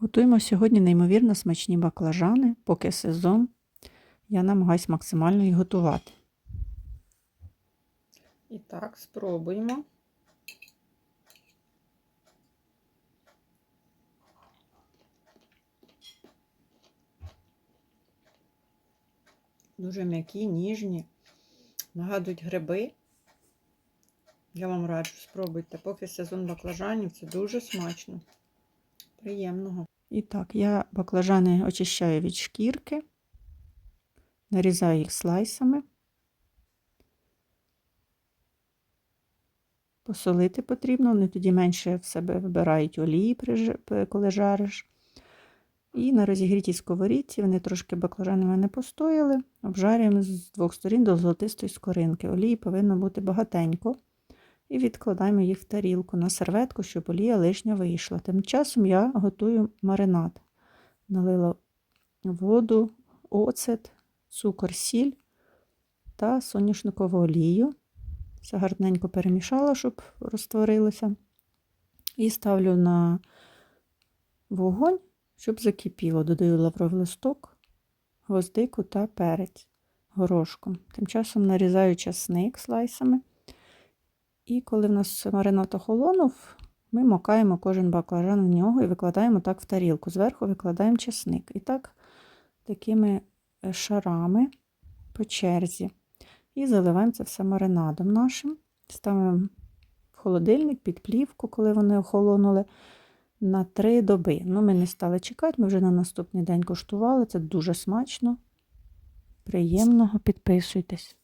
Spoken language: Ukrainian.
Готуємо сьогодні неймовірно смачні баклажани, поки сезон. Я намагаюсь максимально їх готувати. І так, спробуємо. Дуже м'які, ніжні, нагадують гриби. Я вам раджу, спробуйте. Поки сезон баклажанів, це дуже смачно. Приємного. І так, я баклажани очищаю від шкірки, нарізаю їх слайсами. Посолити потрібно, вони тоді менше в себе вибирають олії, коли жариш. І на розігрітій сковорідці вони трошки баклажани в мене постояли, обжарюємо з двох сторін до золотистої скоринки. Олії повинно бути багатенько. І відкладаємо їх в тарілку на серветку, щоб олія лишня вийшла. Тим часом я готую маринад. Налила воду, оцет, цукор, сіль та соняшникову олію. Все гарненько перемішала, щоб розтворилося. І ставлю на вогонь, щоб закипіло. Додаю лавровий листок, гвоздику та перець горошком. Тим часом нарізаю часник слайсами. І коли в нас маринад охолонув, ми макаємо кожен баклажан в нього і викладаємо так в тарілку. Зверху викладаємо чесник. І так такими е, шарами по черзі. І заливаємо це все маринадом нашим. Ставимо в холодильник під плівку, коли вони охолонули, на три доби. Ну, Ми не стали чекати, ми вже на наступний день коштували. Це дуже смачно. Приємного, підписуйтесь.